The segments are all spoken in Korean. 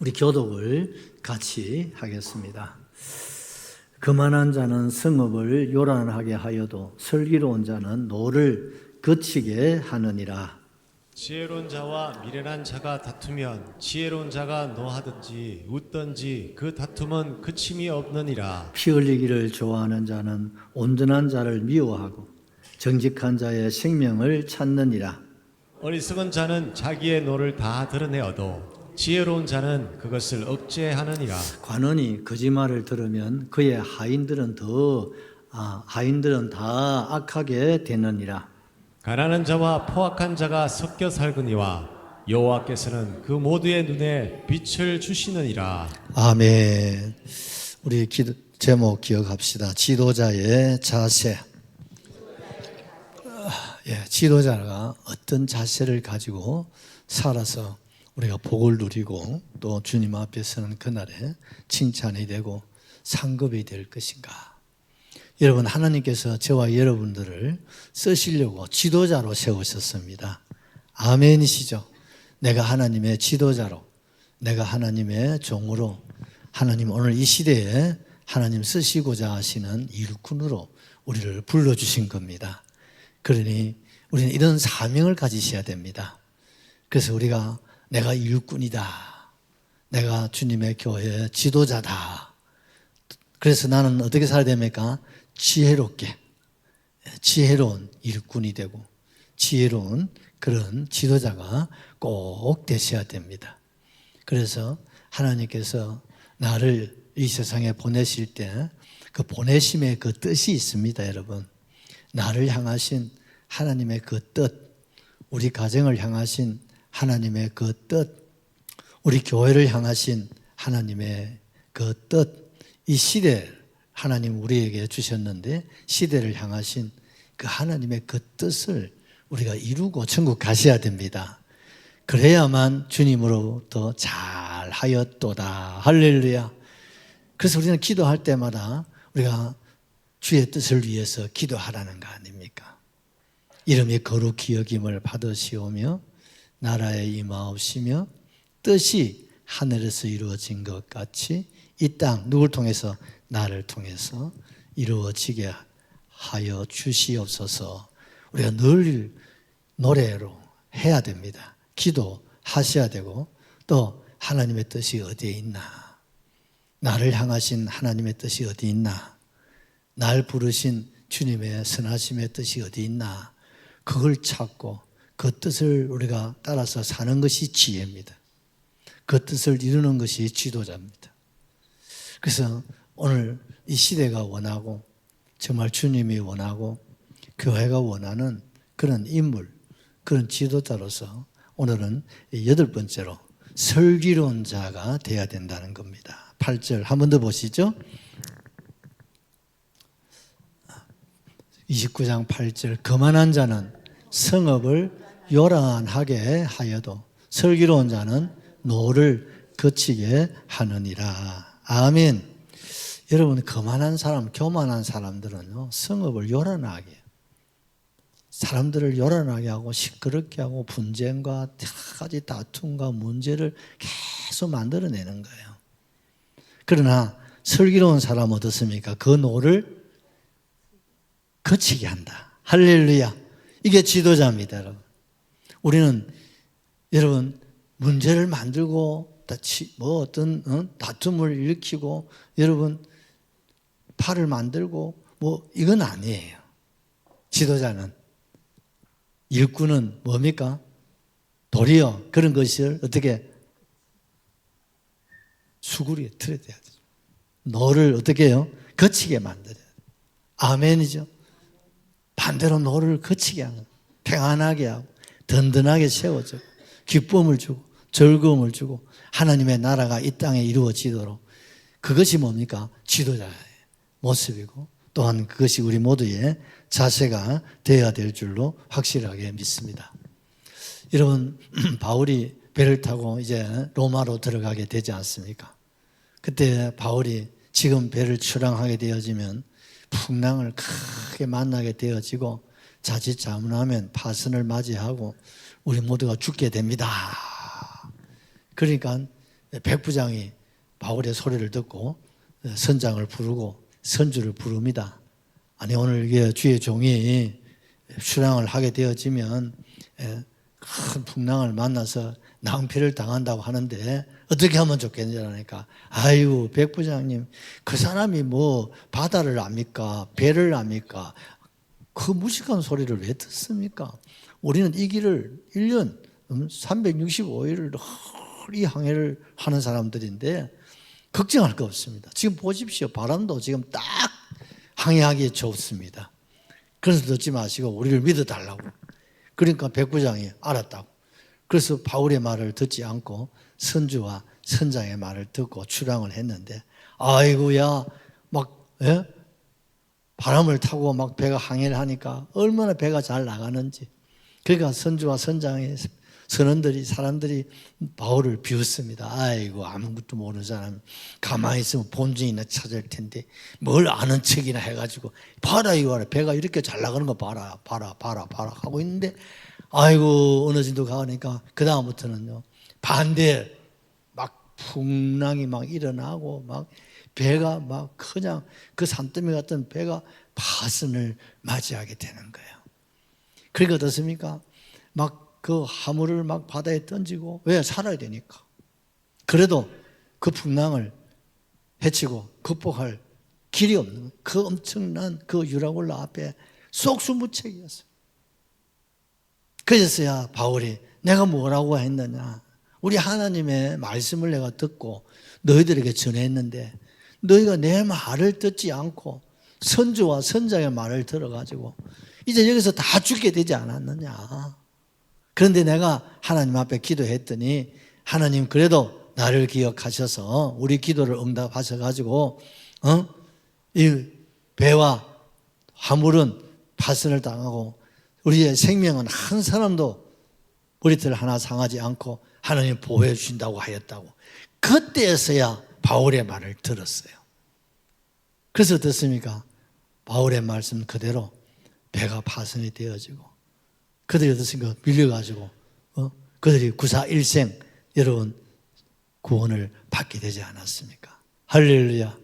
우리 교독을 같이 하겠습니다. 그만한 자는 성읍을 요란하게 하여도 슬기로운 자는 노를 거치게 하느니라. 지혜로운 자와 미련한 자가 다투면 지혜로운 자가 노하든지 웃든지 그 다툼은 그침이 없느니라. 피 흘리기를 좋아하는 자는 온전한 자를 미워하고 정직한 자의 생명을 찾느니라. 어리석은 자는 자기의 노를 다 드러내어도 지혜로운 자는 그것을 억제하느니라. 관원이 거짓말을 들으면 그의 하인들은 더 아, 하인들은 다 악하게 되느니라. 가난한 자와 포악한 자가 섞여 살거니와 여호와께서는 그 모두의 눈에 빛을 주시느니라. 아멘. 우리 기도, 제목 기억합시다. 지도자의 자세. 아, 예, 지도자가 어떤 자세를 가지고 살아서 우리가 복을 누리고 또 주님 앞에서는 그날에 칭찬이 되고 상급이 될 것인가. 여러분, 하나님께서 저와 여러분들을 쓰시려고 지도자로 세우셨습니다. 아멘이시죠? 내가 하나님의 지도자로, 내가 하나님의 종으로, 하나님 오늘 이 시대에 하나님 쓰시고자 하시는 일꾼으로 우리를 불러주신 겁니다. 그러니 우리는 이런 사명을 가지셔야 됩니다. 그래서 우리가 내가 일꾼이다. 내가 주님의 교회 지도자다. 그래서 나는 어떻게 살아야 됩니까? 지혜롭게, 지혜로운 일꾼이 되고, 지혜로운 그런 지도자가 꼭 되셔야 됩니다. 그래서 하나님께서 나를 이 세상에 보내실 때 그 보내심의 그 뜻이 있습니다, 여러분. 나를 향하신 하나님의 그 뜻, 우리 가정을 향하신 하나님의 그 뜻, 우리 교회를 향하신 하나님의 그 뜻, 이 시대 하나님 우리에게 주셨는데 시대를 향하신 그 하나님의 그 뜻을 우리가 이루고 천국 가셔야 됩니다. 그래야만 주님으로부터 잘 하였도다. 할렐루야. 그래서 우리는 기도할 때마다 우리가 주의 뜻을 위해서 기도하라는 거 아닙니까? 이름이 거룩히 여김을 받으시오며 나라에 임하옵시며 뜻이 하늘에서 이루어진 것 같이 이 땅 누굴 통해서 나를 통해서 이루어지게 하여 주시옵소서. 우리가 늘 노래로 해야 됩니다. 기도하셔야 되고 또 하나님의 뜻이 어디에 있나? 나를 향하신 하나님의 뜻이 어디 있나? 날 부르신 주님의 선하심의 뜻이 어디 있나? 그걸 찾고 그 뜻을 우리가 따라서 사는 것이 지혜입니다. 그 뜻을 이루는 것이 지도자입니다. 그래서 오늘 이 시대가 원하고 정말 주님이 원하고 교회가 원하는 그런 인물, 그런 지도자로서 오늘은 여덟 번째로 설기로운 자가 되어야 된다는 겁니다. 8절 한 번 더 보시죠. 29장 8절 거만한 자는 성읍을 요란하게 하여도 설기로운 자는 노를 거치게 하느니라. 아멘. 여러분 거만한 사람, 교만한 사람들은요 성읍을 요란하게 사람들을 요란하게 하고 시끄럽게 하고 분쟁과 여러 가지 다툼과 문제를 계속 만들어내는 거예요. 그러나 슬기로운 사람 어떻습니까? 그 노를 거치게 한다. 할렐루야. 이게 지도자입니다, 여러분. 우리는 여러분 문제를 만들고 뭐 어떤 어? 다툼을 일으키고 여러분 팔을 만들고 뭐 이건 아니에요. 지도자는 일꾼은 뭡니까? 도리어 그런 것을 어떻게 수구리에 틀어야 돼요. 너를 어떻게 해요? 거치게 만들어야 돼요. 아멘이죠. 반대로 너를 거치게 하는 평안하게 하고 든든하게 세워줘 기쁨을 주고 즐거움을 주고 하나님의 나라가 이 땅에 이루어지도록 그것이 뭡니까? 지도자의 모습이고 또한 그것이 우리 모두의 자세가 되어야 될 줄로 확실하게 믿습니다. 여러분 바울이 배를 타고 이제 로마로 들어가게 되지 않습니까? 그때 바울이 지금 배를 출항하게 되어지면 풍랑을 크게 만나게 되어지고 자칫 잘못하면 파선을 맞이하고 우리 모두가 죽게 됩니다. 그러니까 백부장이 바울의 소리를 듣고 선장을 부르고 선주를 부릅니다. 아니 오늘 주의 종이 출항을 하게 되어지면 예, 큰 풍랑을 만나서 낭패를 당한다고 하는데 어떻게 하면 좋겠냐니까 아이고 백부장님 그 사람이 뭐 바다를 압니까 배를 압니까 그 무식한 소리를 왜 듣습니까? 우리는 이 길을 1년 365일을 이 항해를 하는 사람들인데 걱정할 거 없습니다. 지금 보십시오. 바람도 지금 딱 항해하기에 좋습니다. 그래서 듣지 마시고 우리를 믿어달라고. 그러니까 백부장이 알았다고. 그래서 바울의 말을 듣지 않고 선주와 선장의 말을 듣고 출항을 했는데, 아이고야, 막, 예? 바람을 타고 막 배가 항해를 하니까 얼마나 배가 잘 나가는지. 그러니까 선주와 선장의 선원들이, 사람들이 바울을 비웃습니다. 아이고, 아무것도 모르는 사람, 가만히 있으면 본증이나 찾을 텐데, 뭘 아는 척이나 해가지고, 봐라, 이거 배가 이렇게 잘 나가는 거 봐라, 봐라, 봐라, 봐라 하고 있는데, 아이고, 어느 정도 가니까, 그 다음부터는요, 반대, 막 풍랑이 막 일어나고, 막 배가 막 그냥 그 산더미 같은 배가 파선을 맞이하게 되는 거예요. 그러니까 어떻습니까? 막그 화물을 막 바다에 던지고 왜 살아야 되니까. 그래도 그 풍랑을 해치고 극복할 길이 없는 그 엄청난 그 유라굴라 앞에 쏙수무책이었어요. 그래서야 바울이 내가 뭐라고 했느냐. 우리 하나님의 말씀을 내가 듣고 너희들에게 전했는데 너희가 내 말을 듣지 않고 선주와 선장의 말을 들어가지고 이제 여기서 다 죽게 되지 않았느냐. 그런데 내가 하나님 앞에 기도했더니 하나님 그래도 나를 기억하셔서 우리 기도를 응답하셔 가지고 어? 이 배와 화물은 파선을 당하고 우리의 생명은 한 사람도 머리털 하나 상하지 않고 하나님 보호해 주신다고 하였다고 그때서야 바울의 말을 들었어요. 그래서 어떻습니까? 바울의 말씀 그대로 배가 파선이 되어지고 그들이 어떻습니까? 밀려가지고 어? 그들이 구사 일생 여러분 구원을 받게 되지 않았습니까? 할렐루야.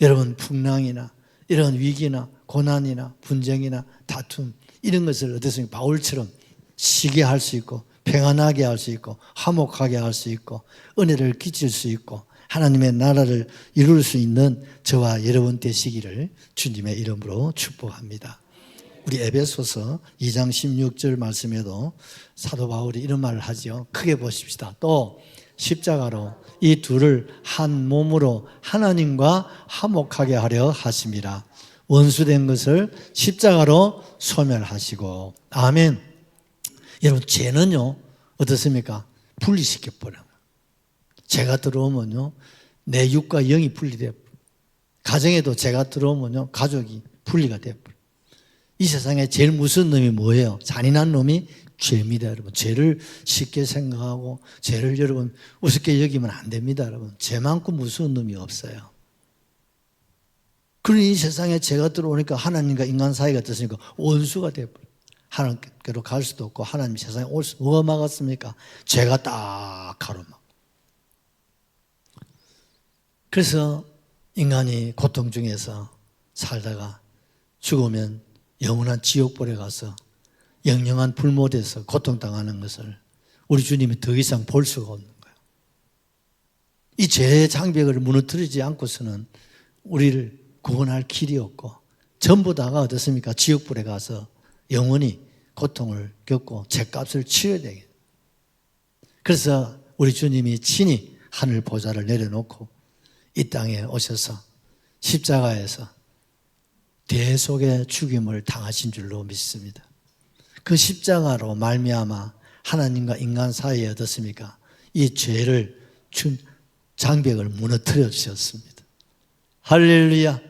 여러분 풍랑이나 이런 위기나 고난이나 분쟁이나 다툼 이런 것을 어떻습니까? 바울처럼 쉬게 할수 있고 평안하게 할 수 있고 화목하게 할 수 있고 은혜를 끼칠 수 있고 하나님의 나라를 이룰 수 있는 저와 여러분 되시기를 주님의 이름으로 축복합니다. 우리 에베소서 2장 16절 말씀에도 사도 바울이 이런 말을 하지요. 크게 보십시다. 또 십자가로 이 둘을 한 몸으로 하나님과 화목하게 하려 하심이라. 원수된 것을 십자가로 소멸하시고 아멘. 여러분 죄는요 어떻습니까? 분리시켜 버려. 죄가 들어오면요 내 육과 영이 분리돼. 가정에도 죄가 들어오면요 가족이 분리가 돼. 이 세상에 제일 무서운 놈이 뭐예요? 잔인한 놈이 죄입니다, 여러분. 죄를 쉽게 생각하고 죄를 여러분 우습게 여기면 안 됩니다, 여러분. 죄만큼 무서운 놈이 없어요. 그러니 이 세상에 죄가 들어오니까 하나님과 인간 사이가 어떻습니까? 원수가 돼버려. 하나님께로 갈 수도 없고 하나님 세상에 올 수, 뭐가 막았습니까? 죄가 딱 가로막. 그래서 인간이 고통 중에서 살다가 죽으면 영원한 지옥불에 가서 영영한 불못에서 고통당하는 것을 우리 주님이 더 이상 볼 수가 없는 거예요. 이 죄의 장벽을 무너뜨리지 않고서는 우리를 구원할 길이 없고 전부 다가 어떻습니까? 지옥불에 가서 영원히 고통을 겪고 죄값을 치러야 되겠 그래서 우리 주님이 친히 하늘 보좌를 내려놓고 이 땅에 오셔서 십자가에서 대속의 죽임을 당하신 줄로 믿습니다. 그 십자가로 말미암아 하나님과 인간 사이에 어떻습니까? 이 죄를 준 장벽을 무너뜨려 주셨습니다. 할렐루야.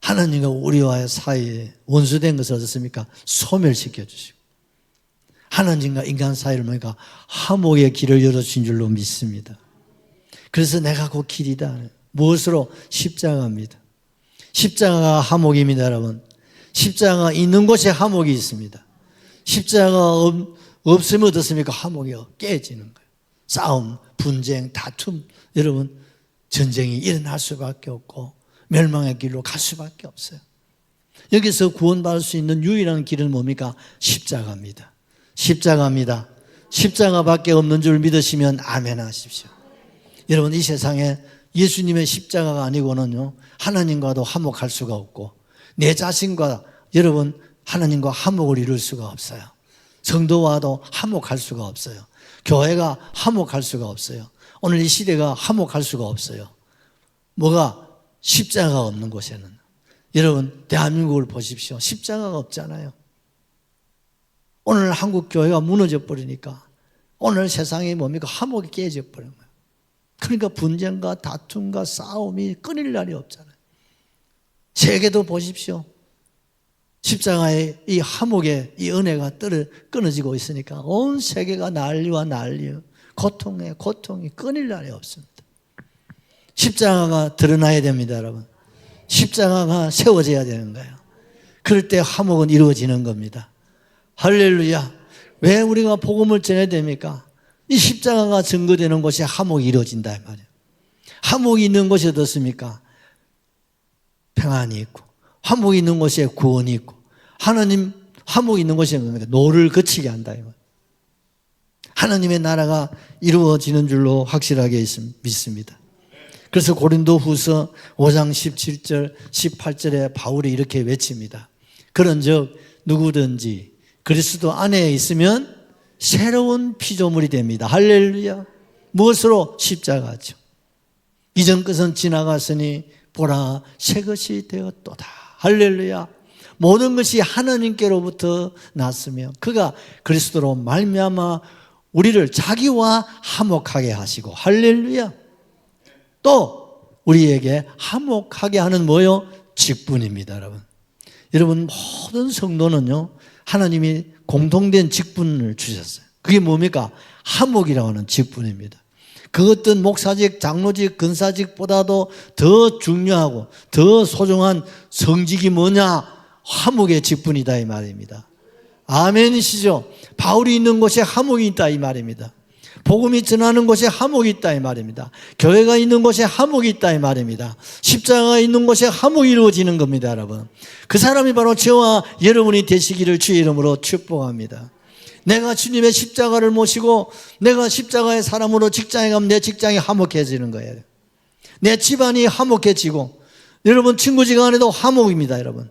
하나님과 우리와의 사이에 원수된 것을 어떻습니까? 소멸시켜 주시고 하나님과 인간 사이를 보니까 화목의 길을 열어 주신 줄로 믿습니다. 그래서 내가 그 길이다. 무엇으로? 십자가입니다. 십자가가 화목입니다, 여러분. 십자가 있는 곳에 화목이 있습니다. 십자가 없, 으면 어떻습니까? 화목이 깨지는 거예요. 싸움, 분쟁, 다툼, 여러분 전쟁이 일어날 수밖에 없고 멸망의 길로 갈 수밖에 없어요. 여기서 구원받을 수 있는 유일한 길은 뭡니까? 십자가입니다. 십자가입니다. 십자가밖에 없는 줄 믿으시면 아멘 하십시오. 여러분 이 세상에 예수님의 십자가가 아니고는요 하나님과도 화목할 수가 없고 내 자신과 여러분 하나님과 화목을 이룰 수가 없어요. 성도와도 화목할 수가 없어요. 교회가 화목할 수가 없어요. 오늘 이 시대가 화목할 수가 없어요. 뭐가 십자가가 없는 곳에는 여러분 대한민국을 보십시오. 십자가가 없잖아요. 오늘 한국 교회가 무너져 버리니까 오늘 세상이 뭡니까 화목이 깨져 거예요. 그러니까 분쟁과 다툼과 싸움이 끊일 날이 없잖아요. 세계도 보십시오. 십자가의 이 화목의 이 은혜가 떨어 끊어지고 있으니까 온 세계가 난리와 난리, 고통에 고통이 끊일 날이 없습니다. 십자가가 드러나야 됩니다, 여러분. 십자가가 세워져야 되는 거예요. 그럴 때 화목은 이루어지는 겁니다. 할렐루야. 왜 우리가 복음을 전해야 됩니까? 이 십자가가 증거되는 곳에 화목이 이루어진다 이 말이에요. 화목이 있는 곳이 어떻습니까? 평안이 있고 화목이 있는 곳에 구원이 있고 하나님 화목이 있는 곳에 뭡니까? 노를 거치게 한다 이 말이에요. 하나님의 나라가 이루어지는 줄로 확실하게 믿습니다. 그래서 고린도 후서 5장 17절, 18절에 바울이 이렇게 외칩니다. 그런 즉, 누구든지 그리스도 안에 있으면 새로운 피조물이 됩니다. 할렐루야. 무엇으로? 십자가죠. 이전 것은 지나갔으니 보라, 새 것이 되었도다. 할렐루야. 모든 것이 하나님께로부터 났으며 그가 그리스도로 말미암아 우리를 자기와 화목하게 하시고 할렐루야. 또 우리에게 화목하게 하는 뭐요? 직분입니다, 여러분. 여러분 모든 성도는요. 하나님이 공통된 직분을 주셨어요. 그게 뭡니까? 화목이라고 하는 직분입니다. 그 어떤 목사직, 장로직, 근사직보다도 더 중요하고 더 소중한 성직이 뭐냐? 화목의 직분이다 이 말입니다. 아멘이시죠? 바울이 있는 곳에 화목이 있다 이 말입니다. 복음이 전하는 곳에 화목이 있다 이 말입니다. 교회가 있는 곳에 화목이 있다 이 말입니다. 십자가가 있는 곳에 화목이 이루어지는 겁니다, 여러분. 그 사람이 바로 저와 여러분이 되시기를 주의 이름으로 축복합니다. 내가 주님의 십자가를 모시고 내가 십자가의 사람으로 직장에 가면 내 직장이 화목해지는 거예요. 내 집안이 화목해지고 여러분 친구지간에도 화목입니다, 여러분.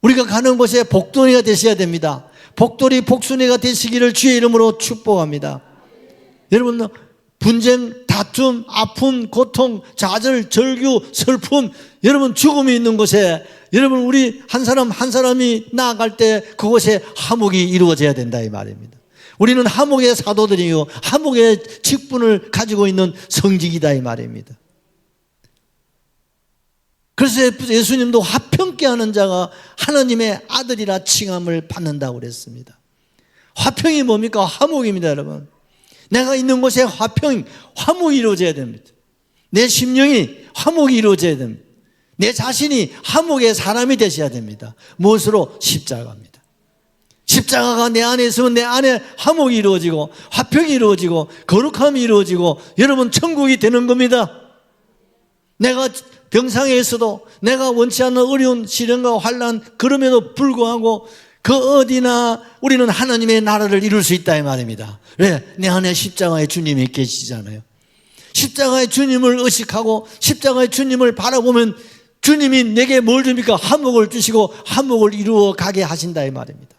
우리가 가는 곳에 복돌이가 되셔야 됩니다. 복돌이 복순이가 되시기를 주의 이름으로 축복합니다. 여러분 분쟁, 다툼, 아픔, 고통, 좌절, 절규, 슬픔, 여러분 죽음이 있는 곳에 여러분 우리 한 사람 한 사람이 나아갈 때 그곳에 화목이 이루어져야 된다 이 말입니다. 우리는 화목의 사도들이요 화목의 직분을 가지고 있는 성직이다 이 말입니다. 그래서 예수님도 화평케 하는 자가 하나님의 아들이라 칭함을 받는다고 그랬습니다. 화평이 뭡니까? 화목입니다, 여러분. 내가 있는 곳에 화평, 화목이 이루어져야 됩니다. 내 심령이 화목이 이루어져야 됩니다. 내 자신이 화목의 사람이 되셔야 됩니다. 무엇으로? 십자가입니다. 십자가가 내 안에 있으면 내 안에 화목이 이루어지고 화평이 이루어지고 거룩함이 이루어지고 여러분 천국이 되는 겁니다. 내가 병상에 있어도 내가 원치 않는 어려운 시련과 환란 그럼에도 불구하고 그 어디나 우리는 하나님의 나라를 이룰 수 있다 이 말입니다. 왜? 내 안에 십자가의 주님이 계시잖아요. 십자가의 주님을 의식하고 십자가의 주님을 바라보면 주님이 내게 뭘 줍니까? 한목을 주시고 한목을 이루어 가게 하신다 이 말입니다.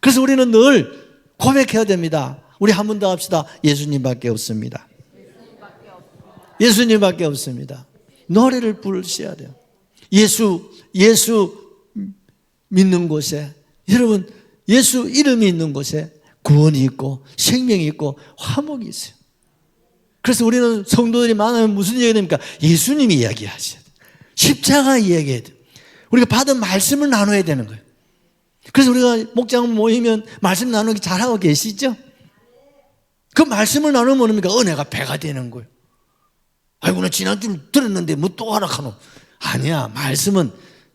그래서 우리는 늘 고백해야 됩니다. 우리 한 번 더 합시다. 예수님밖에 없습니다. 예수님밖에 없습니다. 노래를 부르셔야 돼요. 예수, 예수 믿는 곳에, 여러분, 예수 이름이 있는 곳에 구원이 있고 생명이 있고 화목이 있어요. 그래서 우리는 성도들이 많으면 무슨 얘기가 됩니까? 예수님이 이야기하셔야 돼요. 십자가 이야기해야 돼요. 우리가 받은 말씀을 나눠야 되는 거예요. 그래서 우리가 목장 모이면 말씀 나누기 잘하고 계시죠? 그 말씀을 나누면 뭡니까? 은혜가 배가 되는 거예요. 아이고, 나 지난주에 들었는데 뭐 또 하나 카노. 아니야. 말씀은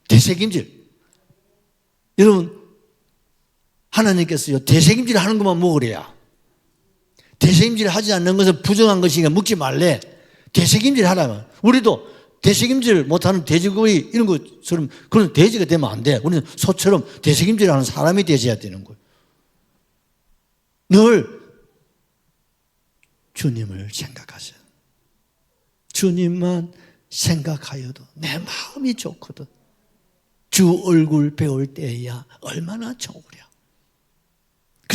되새김질. 여러분, 하나님께서요, 되새김질 하는 것만 먹으래야. 대책임질 하지 않는 것은 부정한 것이니까 묵지 말래. 대책임질 하라면. 우리도 대책임질 못하는 돼지고기 이런 것처럼 그런 돼지가 되면 안 돼. 우리는 소처럼 대책임질 하는 사람이 되셔야 되는 거예요. 늘 주님을 생각하세요. 주님만 생각하여도 내 마음이 좋거든. 주 얼굴 배울 때야 얼마나 좋으랴.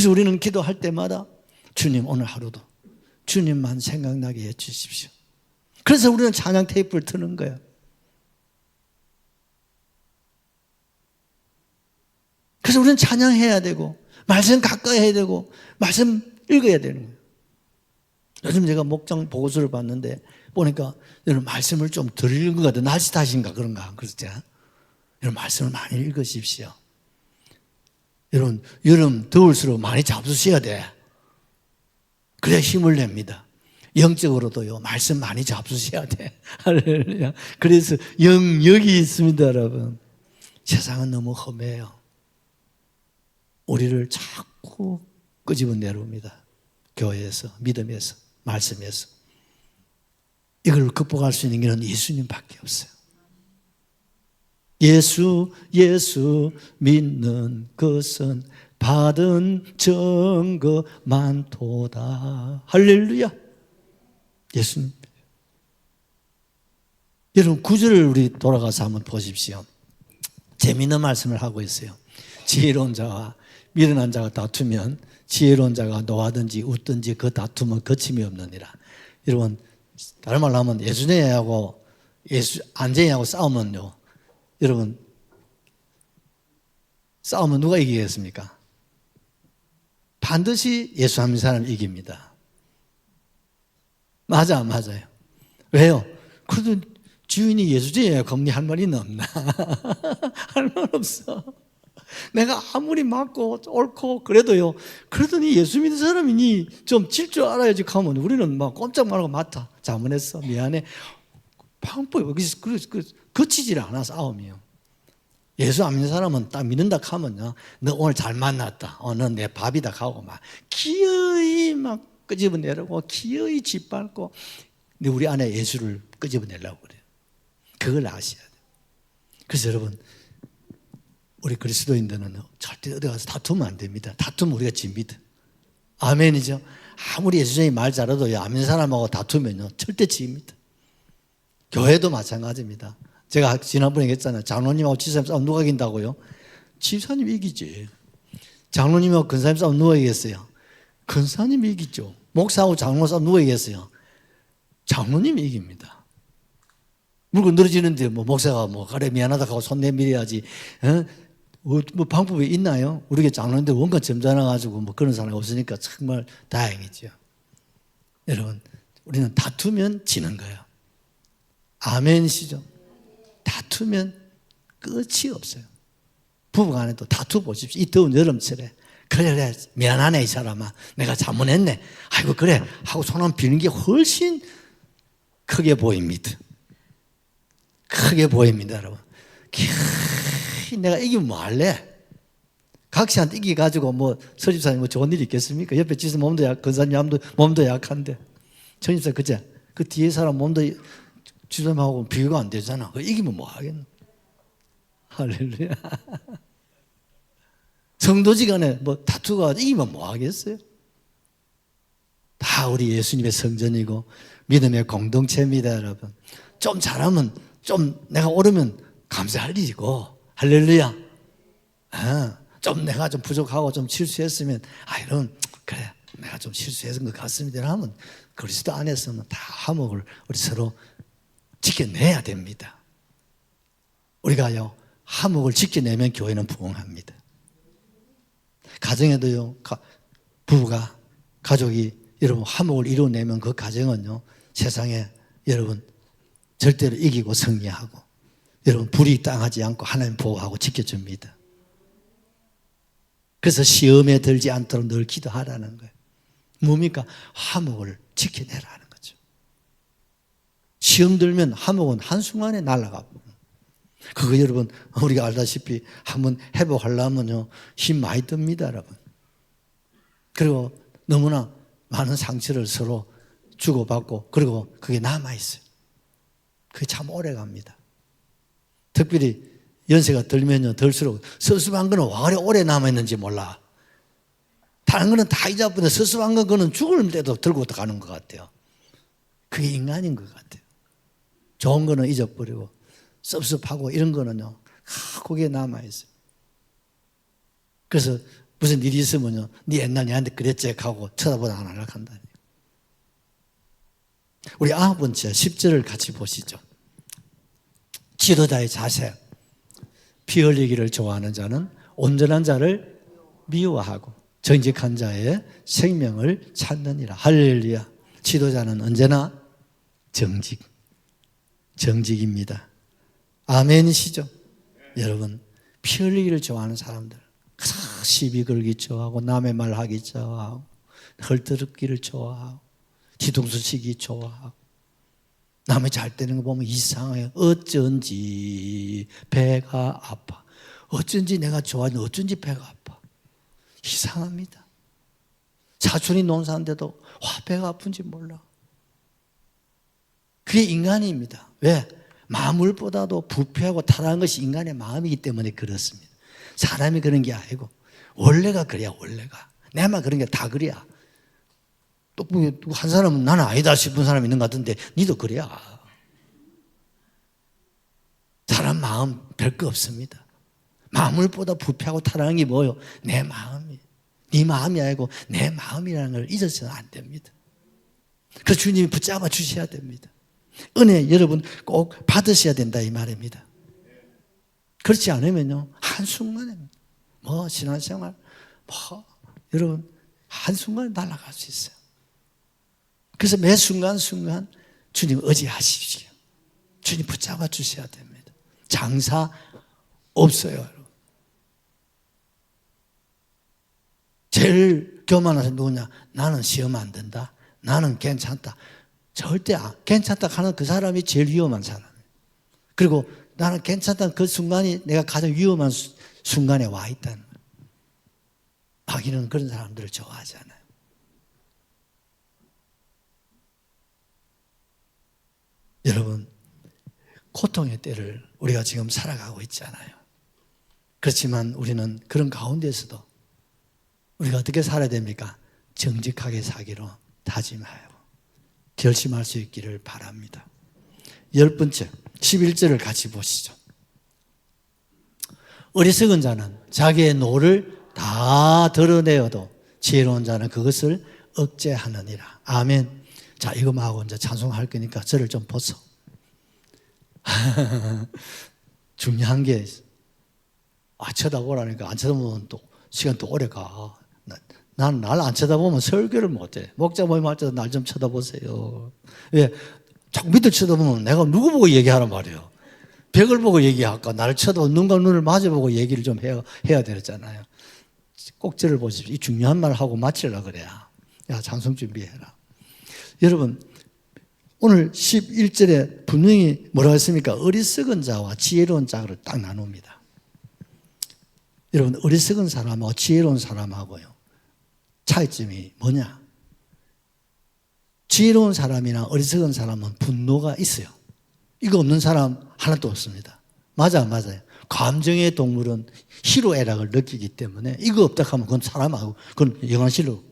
그래서 우리는 기도할 때마다 주님 오늘 하루도 주님만 생각나게 해 주십시오. 그래서 우리는 찬양 테이프를 트는 거야. 그래서 우리는 찬양해야 되고 말씀 가까이 해야 되고 말씀 읽어야 되는 거예요. 요즘 제가 목장 보고서를 봤는데 보니까 여러분 말씀을 좀 덜 읽은 것 같아요. 날씨 탓인가 그런가 그렇죠? 여러분 말씀을 많이 읽으십시오. 여러분 여름 더울수록 많이 잡수셔야 돼. 그래야 힘을 냅니다. 영적으로도요 말씀 많이 잡수셔야 돼. 할렐루야. 그래서 영역이 있습니다, 여러분. 세상은 너무 험해요. 우리를 자꾸 끄집어 내려옵니다. 교회에서, 믿음에서, 말씀에서. 이걸 극복할 수 있는 길은 예수님밖에 없어요. 예수, 예수 믿는 것은 받은 증거 많도다. 할렐루야. 예수님. 여러분, 구절을 우리 돌아가서 한번 보십시오. 재미있는 말씀을 하고 있어요. 지혜로운 자와 미련한 자가 다투면 지혜로운 자가 노하든지 웃든지 그 다툼은 거침이 없느니라. 여러분, 다른 말로 하면 예수님하고 예수, 안재희하고 싸우면요. 여러분, 싸우면 누가 이기겠습니까? 반드시 예수 하는 사람이 이깁니다. 맞아, 맞아요. 왜요? 그래도 주인이 예수제야 겁니 할 말이 없나? 할 말 없어. 내가 아무리 맞고 옳고 그래도요. 그러더니 예수 믿는 사람이니 좀 질 줄 알아야지 하면 우리는 막 꼼짝 말고 맞다. 잘못했어. 미안해. 방법이 여기서 그, 그, 거치질 않아 싸움이요. 예수 안 믿는 사람은 딱 믿는다 하면요. 너 오늘 잘 만났다. 어, 너내 밥이다 하고 막 기어이 막 끄집어내려고 기어이 짓밟고 근데 우리 안에 예수를 끄집어내려고 그래요. 그걸 아셔야 돼요. 그래서 여러분 우리 그리스도인들은 절대 어디 가서 다투면 안 됩니다. 다투면 우리가 집니다. 아멘이죠. 아무리 예수님이 말 잘해도 아멘 사람하고 다투면요 절대 집니다. 교회도 마찬가지입니다. 제가 지난번에 얘기했잖아요. 장로님하고 지사님 싸움 누가 이긴다고요? 지사님 이기지. 장로님하고 근사님 싸움 누가 이겼어요? 근사님이 이기죠. 목사하고 장로 싸움 누가 이겼어요? 장로님이 이깁니다. 물건 늘어지는데 뭐 목사가 뭐 그래 미안하다 하고 손 내밀어야지. 어? 뭐, 뭐 방법이 있나요? 우리가 장로인데 원가 점잖아 가지고 뭐 그런 사람이 없으니까 정말 다행이죠. 여러분, 우리는 다투면 지는 거예요. 아멘이시죠? 다투면 끝이 없어요. 부부간에도 다투 보십시오. 이 더운 여름철에. 그래, 그래. 미안하네, 이 사람아. 내가 잘못했네. 아이고, 그래. 하고 손안 비는 게 훨씬 크게 보입니다. 크게 보입니다, 여러분. 캬, 내가 이기면 뭐 할래? 각시한테 이기가지고 뭐 서집사님 뭐 좋은 일 있겠습니까? 옆에 지서 몸도 약, 근사님 몸도 약한데. 전집사 그제 그 뒤에 사람 몸도 주점하고 비교가 안 되잖아. 그 이기면 뭐 하겠노? 할렐루야. 성도지간에 뭐 다투가 이기면 뭐 하겠어요? 다 우리 예수님의 성전이고 믿음의 공동체입니다, 여러분. 좀 잘하면 좀 내가 오르면 감사할 일이고 할렐루야. 아, 좀 내가 좀 부족하고 좀 실수했으면 아 이런 그래 내가 좀 실수했은 것 같습니다. 하면 그리스도 안에서는 다 화목을 우리 서로 지켜내야 됩니다. 우리가요, 화목을 지켜내면 교회는 부흥합니다. 가정에도요, 부부가, 가족이 여러분 화목을 이루어내면 그 가정은요, 세상에 여러분 절대로 이기고 승리하고 여러분 불이 당하지 않고 하나님 보호하고 지켜줍니다. 그래서 시험에 들지 않도록 늘 기도하라는 거예요. 뭡니까? 화목을 지켜내라는 거죠. 시험 들면 화목은 한순간에 날아가고. 그거 여러분, 우리가 알다시피 한번 회복하려면요, 힘 많이 듭니다, 여러분. 그리고 너무나 많은 상처를 서로 주고받고 그리고 그게 남아 있어요. 그게 참 오래 갑니다. 특별히 연세가 들면요 들수록 섭섭한 거는 와 그래 오래 남아 있는지 몰라. 다른 거는 다 잊어버려 섭섭한 건 그는 죽을 때도 들고 가는 것 같아요. 그게 인간인 것 같아요. 좋은 거는 잊어버리고 섭섭하고 이런 거는요 아, 그게 남아 있어요. 그래서 무슨 일이 있으면요 네 옛날 내한테 그랬지 하고 쳐다보다 안 할락한다. 우리 아홉 번째 10절을 같이 보시죠. 지도자의 자세. 피 흘리기를 좋아하는 자는 온전한 자를 미워하고 정직한 자의 생명을 찾느니라. 할렐루야. 지도자는 언제나 정직. 정직입니다. 아멘이시죠? 여러분, 피 흘리기를 좋아하는 사람들. 아, 시비 걸기 좋아하고, 남의 말 하기 좋아하고, 헐뜯기를 좋아하고, 뒤통수 치기 좋아하고, 남의 잘 되는 거 보면 이상해요. 어쩐지 배가 아파. 어쩐지 내가 좋아하는 어쩐지 배가 아파. 이상합니다. 사촌이 논사인데도 와 배가 아픈지 몰라. 그게 인간입니다. 왜? 마물보다도 부패하고 타락한 것이 인간의 마음이기 때문에 그렇습니다. 사람이 그런 게 아니고 원래가 그래야 원래가. 내만 그런 게 다 그래야. 또한 사람은 나는 아니다 싶은 사람이 있는 것 같은데 니도 그래야. 사람 마음 별거 없습니다. 마음을보다 부패하고 타락한 게 뭐요? 내 마음이. 네 마음이 아니고 내 마음이라는 걸 잊어서는 안 됩니다. 그래서 주님이 붙잡아 주셔야 됩니다. 은혜 여러분 꼭 받으셔야 된다 이 말입니다. 그렇지 않으면요 한순간에 뭐 신앙생활 뭐 여러분 한순간에 날아갈 수 있어요. 그래서 매 순간순간 주님 의지하십시오. 주님 붙잡아 주셔야 됩니다. 장사 없어요. 제일 교만한 사람 누구냐? 나는 시험 안 된다. 나는 괜찮다. 절대 안, 괜찮다 하는 그 사람이 제일 위험한 사람이에요. 그리고 나는 괜찮다는 그 순간이 내가 가장 위험한 수- 순간에 와 있다는 거예요. 마귀는 그런 사람들을 좋아하지 않아요. 여러분, 고통의 때를 우리가 지금 살아가고 있잖아요. 그렇지만 우리는 그런 가운데서도 우리가 어떻게 살아야 됩니까? 정직하게 살기로 다짐하여 결심할 수 있기를 바랍니다. 열 번째, 11절을 같이 보시죠. 어리석은 자는 자기의 노를 다 드러내어도 지혜로운 자는 그것을 억제하느니라. 아멘. 자, 이거하고 이제 찬송할 거니까 저를 좀 보소. 중요한 게. 아, 쳐다보라니까 안 쳐다보면 또 시간 또 오래 가. 난 날 안 쳐다보면 설교를 못해. 목자 모임 할 때도 날 좀 쳐다보세요. 왜? 자꾸 밑을 쳐다보면 내가 누구 보고 얘기하란 말이에요. 벽을 보고 얘기할까? 나를 쳐다보고 눈과 눈을 마주보고 얘기를 좀 해야, 해야 되잖아요. 꼭 저를 보십시오. 이 중요한 말 하고 마치려고 그래야. 야, 장성 준비해라. 여러분, 오늘 11절에 분명히 뭐라고 했습니까? 어리석은 자와 지혜로운 자를 딱 나눕니다. 여러분, 어리석은 사람하고 지혜로운 사람하고요. 차이점이 뭐냐? 지혜로운 사람이나 어리석은 사람은 분노가 있어요. 이거 없는 사람 하나도 없습니다. 맞아, 맞아요. 감정의 동물은 희로애락을 느끼기 때문에 이거 없다 하면 그건 사람하고 그건 영안실로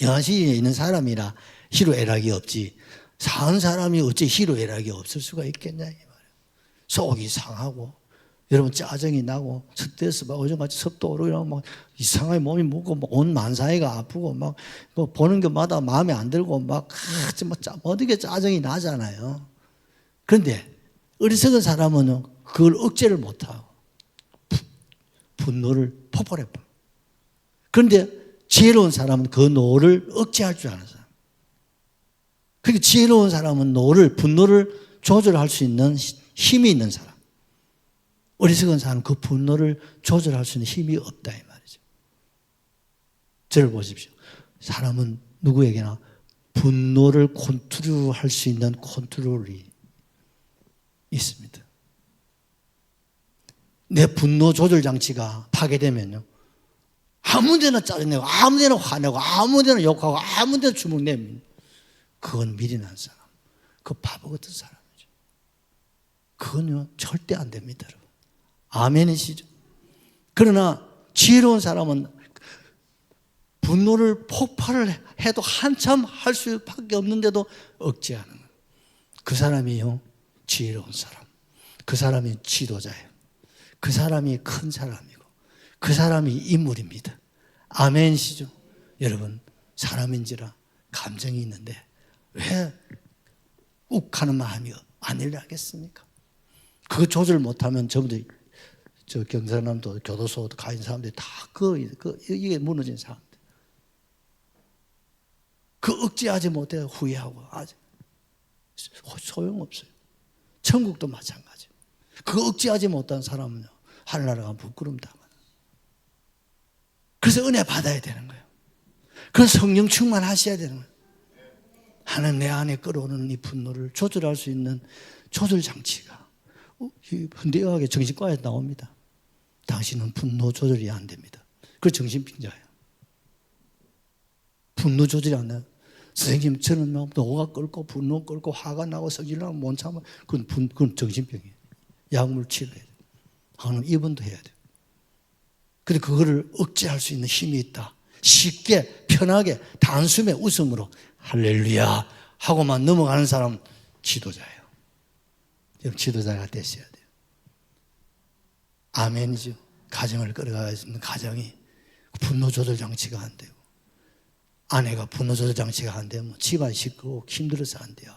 영안실에 있는 사람이라 희로애락이 없지 사는 사람이 어찌 희로애락이 없을 수가 있겠냐 이 말이에요. 속이 상하고 여러분 짜증이 나고 스트레스 막 어제같이 섭도 오르고 막 이상하게 몸이 무겁고 막온 만사이가 아프고 막 뭐 보는 것마다 마음에 안 들고 막 아, 정말 짜- 어떻게 짜증이 나잖아요. 그런데 어리석은 사람은 그걸 억제를 못하고 부- 분노를 폭발해 버려. 그런데 지혜로운 사람은 그 노를 억제할 줄 아는 사람. 그러니까 지혜로운 사람은 노를 분노를 조절할 수 있는 힘이 있는 사람. 어리석은 사람은 그 분노를 조절할 수 있는 힘이 없다 이 말이죠. 저를 보십시오. 사람은 누구에게나 분노를 컨트롤할 수 있는 컨트롤이 있습니다. 내 분노 조절 장치가 파괴되면요. 아무 데나 짜증내고 아무 데나 화내고 아무 데나 욕하고 아무 데나 주먹 내면 그건 미련한 사람. 그 바보 같은 사람이죠. 그건요 절대 안 됩니다, 여러분. 아멘이시죠? 그러나 지혜로운 사람은 분노를 폭발을 해도 한참 할 수밖에 없는데도 억제하는. 그 사람이요 지혜로운 사람. 그 사람이 지도자예요. 그 사람이 큰 사람이고 그 사람이 인물입니다. 아멘이시죠? 여러분 사람인지라 감정이 있는데 왜 욱하는 마음이 아니려 하겠습니까? 그거 조절 못하면 다 저 경상남도 교도소 가 있는 사람들이 다 그 그, 이게 무너진 사람들. 그 억제하지 못해 후회하고 아직 소용없어요. 천국도 마찬가지. 그 억제하지 못한 사람은요 하늘나라가 부끄럼 당하는. 그래서 은혜 받아야 되는 거예요. 그래서 성령 충만하셔야 되는 거예요. 하나님 내 안에 끌어오는 이 분노를 조절할 수 있는 조절 장치가 어, 이 흔대하게 정신과에 나옵니다. 당신은 분노 조절이 안 됩니다. 그 정신병자예요. 분노 조절이 안 돼요. 선생님, 저는 막 노가 끓고 분노 끓고 화가 나고 성질나고 못 참아. 그건, 분, 그건 정신병이에요. 약물 치료해야 돼요. 하나님 입원도 해야 돼요. 근데 그거를 억제할 수 있는 힘이 있다. 쉽게, 편하게, 단숨에 웃음으로 할렐루야 하고만 넘어가는 사람은 지도자예요. 여러분, 지도자가 되셔야 돼요. 아멘이죠. 가정을 끌어가야 있는 가정이 분노 조절 장치가 안 되고 아내가 분노 조절 장치가 안 되면 집안 식구 힘들어서 안 돼요.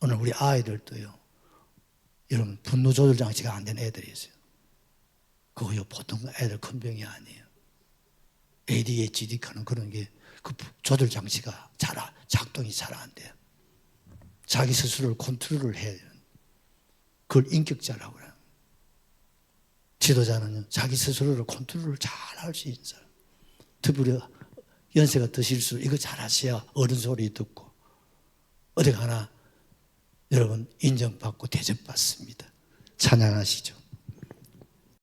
오늘 우리 아이들도요. 여러분 분노 조절 장치가 안 된 애들이 있어요. 그거요 보통 애들 큰 병이 아니에요. ADHD 하는 그런 게 그 조절 장치가 잘 안- 작동이 잘 안 돼요. 자기 스스로를 컨트롤을 해야 돼요. 그걸 인격자라고. 지도자는 자기 스스로를 컨트롤을 잘할 수 있는 사람. 특별히 연세가 드실수록 이거 잘 하셔야 어른 소리 듣고 어디 가나 여러분 인정받고 대접받습니다. 찬양하시죠.